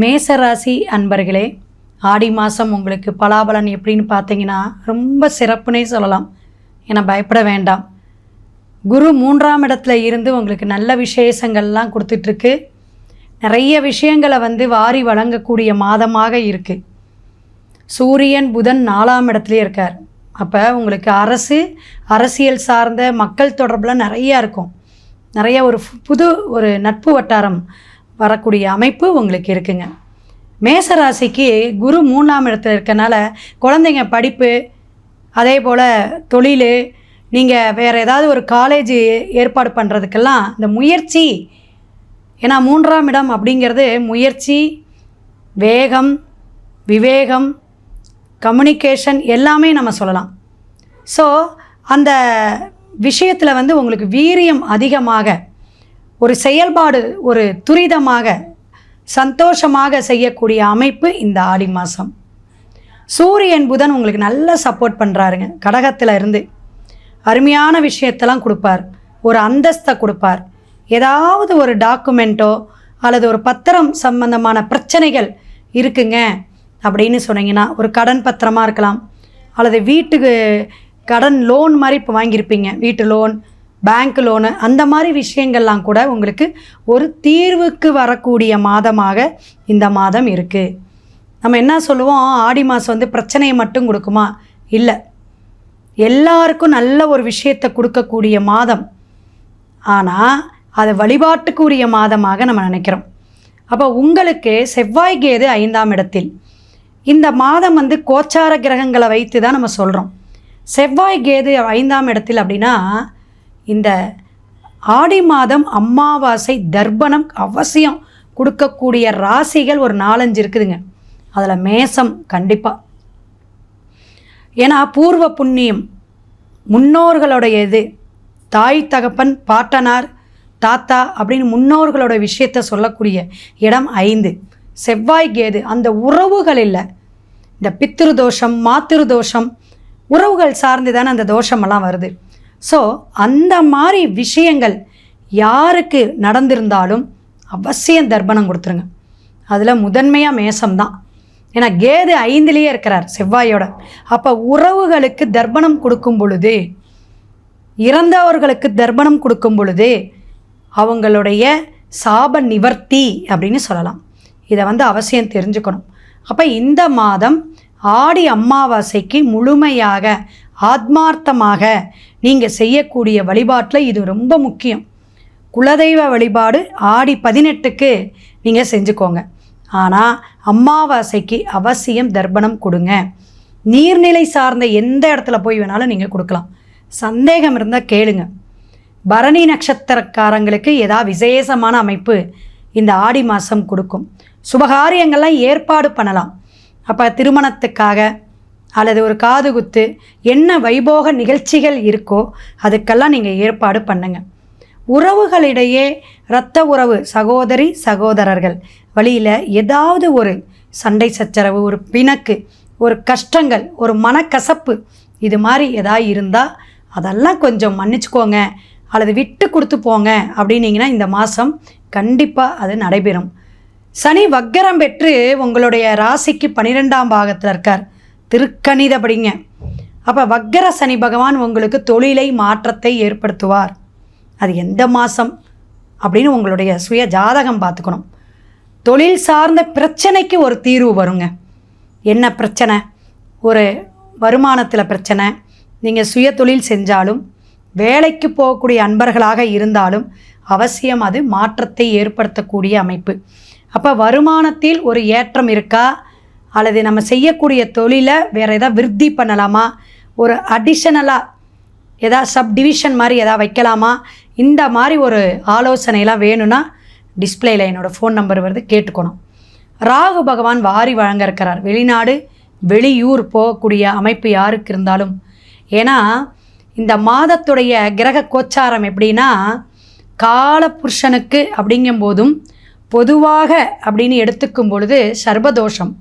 மேசராசி அன்பர்களே ஆடி மாதம் உங்களுக்கு பலாபலன் எப்படின்னு பார்த்தீங்கன்னா ரொம்ப சிறப்புனே சொல்லலாம். ஏன்னா பயப்பட வேண்டாம். குரு மூன்றாம் இடத்துல இருந்து உங்களுக்கு நல்ல விசேஷங்கள்லாம் கொடுத்துட்ருக்கு. நிறைய விஷயங்களை வந்து வாரி வழங்கக்கூடிய மாதமாக இருக்குது சூரியன் புதன் நாலாம் இடத்துலயே இருக்கார். அப்போ உங்களுக்கு அரசு அரசியல் சார்ந்த மக்கள் தொடர்பில் நிறையா இருக்கும். நிறைய ஒரு புது ஒரு நட்பு வட்டாரம் வரக்கூடிய அமைப்பு உங்களுக்கு இருக்குங்க. மேசராசிக்கு குரு மூணாம் இடத்துல இருக்கனால குழந்தைங்க படிப்பு அதே போல் தொழில் நீங்கள் வேறு ஏதாவது ஒரு காலேஜ் ஏற்பாடு பண்ணுறதுக்கெல்லாம் இந்த முயற்சி ஏன்னா மூன்றாம் இடம் அப்படிங்கிறது முயற்சி வேகம் விவேகம் கம்யூனிகேஷன் எல்லாமே நம்ம சொல்லலாம். ஸோ அந்த விஷயத்தில் வந்து உங்களுக்கு வீரியம் அதிகமாக ஒரு செயல்பாடு ஒரு துரிதமாக சந்தோஷமாக செய்யக்கூடிய அமைப்பு இந்த ஆடி மாதம் சூரியன் புதன் உங்களுக்கு நல்லா சப்போர்ட் பண்ணுறாருங்க கடகத்தில் இருந்து அருமையான விஷயத்தெல்லாம் கொடுப்பார். ஒரு அந்தஸ்தை கொடுப்பார். ஏதாவது ஒரு டாக்குமெண்ட்டோ அல்லது ஒரு பத்திரம் சம்பந்தமான பிரச்சனைகள் இருக்குங்க அப்படின்னு சொன்னீங்கன்னா ஒரு கடன் பத்திரமாக இருக்கலாம். அல்லது வீட்டுக்கு கடன் லோன் மாதிரி இப்போ வாங்கியிருப்பீங்க. வீட்டு லோன் பேங்க் லோனு அந்த மாதிரி விஷயங்கள்லாம் கூட உங்களுக்கு ஒரு தீர்வுக்கு வரக்கூடிய மாதமாக இந்த மாதம் இருக்குது நம்ம என்ன சொல்லுவோம்? ஆடி மாதம் வந்து பிரச்சனையை மட்டும் கொடுக்குமா? இல்லை. எல்லாருக்கும் நல்ல ஒரு விஷயத்தை கொடுக்கக்கூடிய மாதம். ஆனால் அது வழிபாட்டுக்குரிய மாதமாக நம்ம நினைக்கிறோம். அப்போ உங்களுக்கு செவ்வாய் கேது ஐந்தாம் இடத்தில். இந்த மாதம் வந்து கோச்சார கிரகங்களை வைத்து தான் நம்ம சொல்கிறோம் செவ்வாய் கேது ஐந்தாம் இடத்தில் அப்படின்னா இந்த ஆடி மாதம் அமாவாசை தர்ப்பணம் அவசியம் கொடுக்கக்கூடிய ராசிகள் ஒரு நாலஞ்சு இருக்குதுங்க. அதில் மேசம் கண்டிப்பாக ஏன்னா பூர்வ புண்ணியம் முன்னோர்களுடைய இது தாய் தகப்பன் பாட்டனார் தாத்தா அப்படின்னு முன்னோர்களோட விஷயத்த சொல்லக்கூடிய இடம் ஐந்து. செவ்வாய் கேது அந்த உறவுகள் இல்லை. இந்த பித்திரு தோஷம் மாத்திரு தோஷம் உறவுகள் சார்ந்து தானே அந்த தோஷமெல்லாம் வருது. ஸோ அந்த மாதிரி விஷயங்கள் யாருக்கு நடந்திருந்தாலும் அவசியம் தர்ப்பணம் கொடுத்துருங்க. அதில் முதன்மையாக மேசம்தான். ஏன்னா கேது ஐந்துலேயே இருக்கிறார் செவ்வாயோட. அப்போ உறவுகளுக்கு தர்ப்பணம் கொடுக்கும் பொழுது இறந்தவர்களுக்கு தர்ப்பணம் கொடுக்கும் பொழுது அவங்களுடைய சாப நிவர்த்தி அப்படின்னு சொல்லலாம். இதை வந்து அவசியம் தெரிஞ்சுக்கணும். அப்போ இந்த மாதம் ஆடி அமாவாசைக்கு முழுமையாக ஆத்மார்த்தமாக நீங்கள் செய்யக்கூடிய வழிபாட்டில் இது ரொம்ப முக்கியம். குலதெய்வ வழிபாடு ஆடி பதினெட்டுக்கு நீங்கள் செஞ்சுக்கோங்க. ஆனால் அமாவாசைக்கு அவசியம் தர்ப்பணம் கொடுங்க. நீர்நிலை சார்ந்த எந்த இடத்துல போய் வேணாலும் நீங்கள் கொடுக்கலாம். சந்தேகம் இருந்தால் கேளுங்க. பரணி நட்சத்திரக்காரங்களுக்கு ஏதாவது விசேஷமான அமைப்பு இந்த ஆடி மாதம் கொடுக்கும். சுபகாரியங்கள்லாம் ஏற்பாடு பண்ணலாம். அப்போ திருமணத்துக்காக அல்லது ஒரு காது குத்து என்ன வைபோக நிகழ்ச்சிகள் இருக்கோ அதுக்கெல்லாம் நீங்கள் ஏற்பாடு பண்ணுங்க. உறவுகளிடையே இரத்த உறவு சகோதரி சகோதரர்கள் வழியில் ஏதாவது ஒரு சண்டை சச்சரவு ஒரு பிணக்கு ஒரு கஷ்டங்கள் ஒரு மனக்கசப்பு இது மாதிரி எதா இருந்தால் அதெல்லாம் கொஞ்சம் மன்னிச்சுக்கோங்க. அல்லது விட்டு கொடுத்து போங்க அப்படின்னீங்கன்னா இந்த மாதம் கண்டிப்பாக அது நடைபெறும். சனி வக்கரம் பெற்று உங்களுடைய ராசிக்கு பன்னிரெண்டாம் பாகத்தில் இருக்கார். திருக்கணிதப்படிங்க அப்போ வக்கர சனி பகவான் உங்களுக்கு தொழிலை மாற்றத்தை ஏற்படுத்துவார். அது எந்த மாதம் அப்படின்னு உங்களுடைய சுய ஜாதகம் பார்த்துக்கணும். தொழில் சார்ந்த பிரச்சனைக்கு ஒரு தீர்வு வருங்க. என்ன பிரச்சனை? ஒரு வருமானத்தில் பிரச்சனை. நீங்கள் சுய தொழில் செஞ்சாலும் வேலைக்கு போகக்கூடிய அன்பர்களாக இருந்தாலும் அவசியம் அது மாற்றத்தை ஏற்படுத்தக்கூடிய அமைப்பு. அப்போ வருமானத்தில் ஒரு ஏற்றம் இருக்கா? அல்லது நம்ம செய்யக்கூடிய தொழிலை வேறு எதாவது விருத்தி பண்ணலாமா? ஒரு அடிஷனலாக எதாவது சப் டிவிஷன் மாதிரி எதாவது வைக்கலாமா? இந்த மாதிரி ஒரு ஆலோசனைலாம் வேணும்னா டிஸ்பிளேயில் என்னோடய ஃபோன் நம்பர் வருது கேட்டுக்கணும். ராகு பகவான் வாரி வழங்க இருக்கிறார். வெளிநாடு வெளியூர் போகக்கூடிய அமைப்பு யாருக்கு இருந்தாலும். ஏன்னா இந்த மாதத்துடைய கிரக கோச்சாரம் எப்படின்னா காலபுருஷனுக்கு அப்படிங்கும் போதும் பொதுவாக அப்படின்னு எடுத்துக்கும் பொழுது சர்வதோஷம்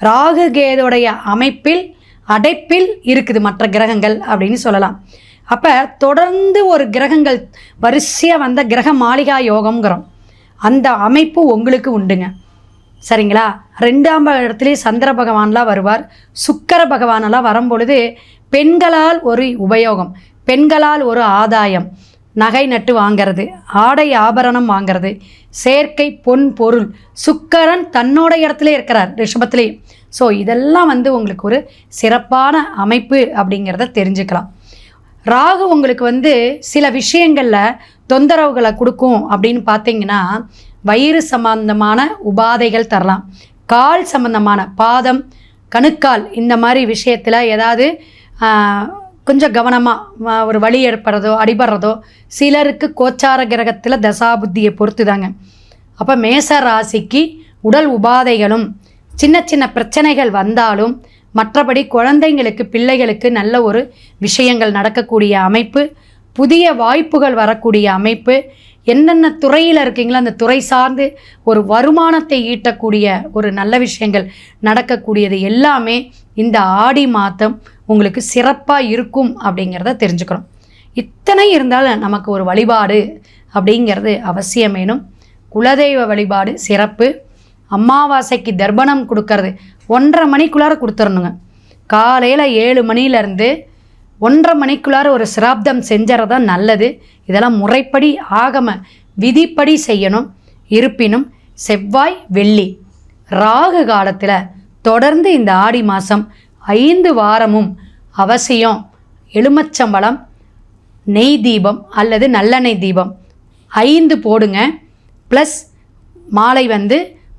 ராகு கேதுடைய அமைப்பில் அடைப்பில் இருக்குது மற்ற கிரகங்கள் அப்படின்னு சொல்லலாம். அப்போ தொடர்ந்து ஒரு கிரகங்கள் வரிசையாக வந்த கிரக மாளிகா யோகம்ங்கிறோம். அந்த அமைப்பு உங்களுக்கு உண்டுங்க. சரிங்களா? ரெண்டாம் இடத்துலேயே சந்திர பகவான்லாம் வருவார். சுக்கர பகவானெல்லாம் வரும்பொழுது பெண்களால் ஒரு உபயோகம் பெண்களால் ஒரு ஆதாயம். நகை நட்டு வாங்கிறது ஆடை ஆபரணம் வாங்கிறது செயற்கை பொன் பொருள் சுக்கரன் தன்னோட இடத்துல இருக்கிறார் ரிஷபத்திலே. ஸோ இதெல்லாம் வந்து உங்களுக்கு ஒரு சிறப்பான அமைப்பு அப்படிங்கிறத தெரிஞ்சுக்கலாம். ராகு உங்களுக்கு வந்து சில விஷயங்களில் தொந்தரவுகளை கொடுக்கும் அப்படின்னு பார்த்தீங்கன்னா வயிறு சம்பந்தமான உபாதைகள் தரலாம். கால் சம்பந்தமான பாதம் கணுக்கால் இந்த மாதிரி விஷயத்தில் ஏதாவது கொஞ்சம் கவனமாக ஒரு வழி ஏற்படுறதோ அடிபடுறதோ சிலருக்கு கோச்சார கிரகத்தில் தசாபுத்தியை பொறுத்து தாங்க அப்போ மேச ராசிக்கு உடல் உபாதைகளும் சின்ன சின்ன பிரச்சனைகள் வந்தாலும் மற்றபடி குழந்தைங்களுக்கு பிள்ளைகளுக்கு நல்ல ஒரு விஷயங்கள் நடக்கக்கூடிய அமைப்பு புதிய வாய்ப்புகள் வரக்கூடிய அமைப்பு என்னென்ன துறையில் இருக்கீங்களோ அந்த துறை சார்ந்து ஒரு வருமானத்தை ஈட்டக்கூடிய ஒரு நல்ல விஷயங்கள் நடக்கக்கூடியது எல்லாமே இந்த ஆடி மாதம் உங்களுக்கு சிறப்பாக இருக்கும் அப்படிங்கிறத தெரிஞ்சுக்கணும். இத்தனை இருந்தாலும் நமக்கு ஒரு வழிபாடு அப்படிங்கிறது அவசியமேனும் குலதெய்வ வழிபாடு சிறப்பு. அமாவாசைக்கு தர்ப்பணம் கொடுக்கறது ஒன்றரை மணிக்குள்ளார கொடுத்துடணுங்க காலையில் ஏழு மணிலேருந்து ஒன்றரை மணிக்குள்ளார ஒரு சிராப்தம் செஞ்சறது தான் நல்லது. இதெல்லாம் முறைப்படி ஆகம விதிப்படி செய்யணும். இருப்பினும் செவ்வாய் வெள்ளி ராகு காலத்தில் தொடர்ந்து இந்த ஆடி மாதம் ஐந்து வாரமும் அவசியம். எலுமச்சம்பழம் நெய் தீபம் அல்லது நல்லெண்ணெய் தீபம் ஐந்து போடுங்க. ப்ளஸ் மாலை வந்து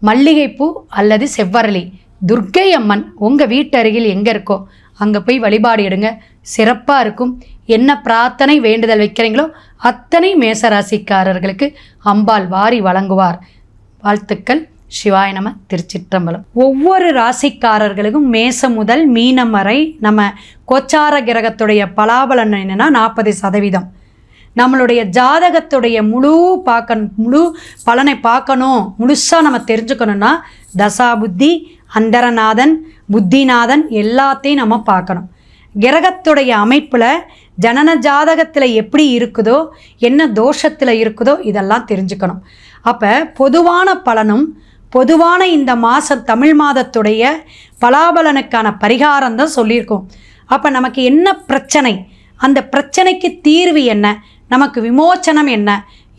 மல்லிகைப்பூ அல்லது செவ்வரளி. துர்க்கை அம்மன் உங்கள் வீட்டு அருகில் எங்கே இருக்கோ அங்கே போய் வழிபாடு எடுங்க. சிறப்பாக இருக்கும். என்ன பிரார்த்தனை வேண்டுதல் வைக்கிறீங்களோ அத்தனை மேசராசிக்காரர்களுக்கு அம்பாள் வாரி வழங்குவார். வாழ்த்துக்கள். சிவாய நம திருச்சிற்றம்பலம். ஒவ்வொரு ராசிக்காரர்களுக்கும் மேசம் முதல் மீனம் வரை நம்ம கோச்சார கிரகத்துடைய பலாபலன் என்னன்னா நாற்பது சதவீதம். நம்மளுடைய ஜாதகத்துடைய முழு பார்க்கணும் முழு பலனை பார்க்கணும். முழுசாக நம்ம தெரிஞ்சுக்கணும்னா தசாபுத்தி அந்தரநாதன் புத்திநாதன் எல்லாத்தையும் நம்ம பார்க்கணும். கிரகத்துடைய அமைப்பில் ஜனன ஜாதகத்தில் எப்படி இருக்குதோ என்ன தோஷத்தில் இருக்குதோ இதெல்லாம் தெரிஞ்சுக்கணும். அப்போ பொதுவான பலனும் பொதுவான இந்த மாத தமிழ் மாதத்துடைய பலாபலனுக்கான பரிகாரம் தான் சொல்லியிருக்கோம். அப்போ நமக்கு என்ன பிரச்சனை? அந்த பிரச்சனைக்கு தீர்வு என்ன? நமக்கு விமோச்சனம் என்ன?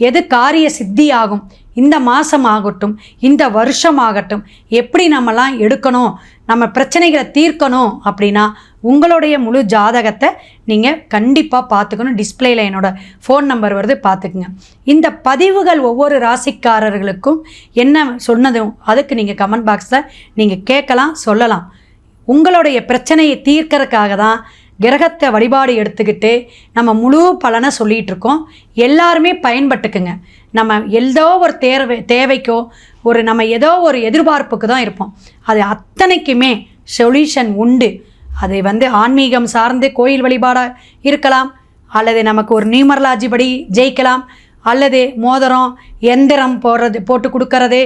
எது காரிய சித்தி ஆகும் இந்த மாதம் ஆகட்டும் இந்த வருஷம் ஆகட்டும் எப்படி நம்மலாம் எடுக்கணும் நம்ம பிரச்சனைகளை தீர்க்கணும் அப்படின்னா உங்களுடைய முழு ஜாதகத்தை நீங்கள் கண்டிப்பாக பார்த்துக்கணும். டிஸ்பிளேயில் என்னோட ஃபோன் நம்பர் வருது பார்த்துக்குங்க. இந்த பதிவுகள் ஒவ்வொரு ராசிக்காரர்களுக்கும் என்ன சொன்னதும் அதுக்கு நீங்கள் கமெண்ட் பாக்ஸில் நீங்கள் கேட்கலாம் சொல்லலாம். உங்களுடைய பிரச்சனையை தீர்க்கறதுக்காக தான் கிரகத்தை வழிபாடு எடுத்துக்கிட்டு நம்ம முழு பலனை சொல்லிகிட்டு இருக்கோம் எல்லாருமே பயன்பட்டுக்குங்க. நம்ம ஏதோ ஒரு தேவை தேவைக்கோ ஒரு நம்ம ஏதோ ஒரு எதிர்பார்ப்புக்கு தான் இருப்போம். அது அத்தனைக்குமே சொல்யூஷன் உண்டு. அதை வந்து ஆன்மீகம் சார்ந்து கோயில் வழிபாடாக இருக்கலாம் அல்லது நமக்கு ஒரு நியூமரலாஜி படி ஜெயிக்கலாம் அல்லது மோதிரம் எந்திரம் போடுறது போட்டு கொடுக்கறது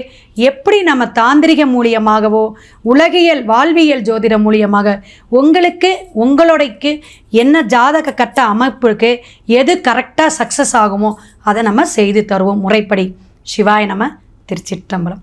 எப்படி நம்ம தாந்திரிக மூலியமாகவோ உலகியல் வாழ்வியல் ஜோதிடம் மூலியமாக உங்களுக்கு உங்களுடைக்கு என்ன ஜாதக கட்ட அமைப்புக்கு எது கரெக்டாக சக்ஸஸ் ஆகுமோ அதை நம்ம செய்து தருவோம் முறைப்படி. சிவாய நம திருச்சிற்றம்பலம்.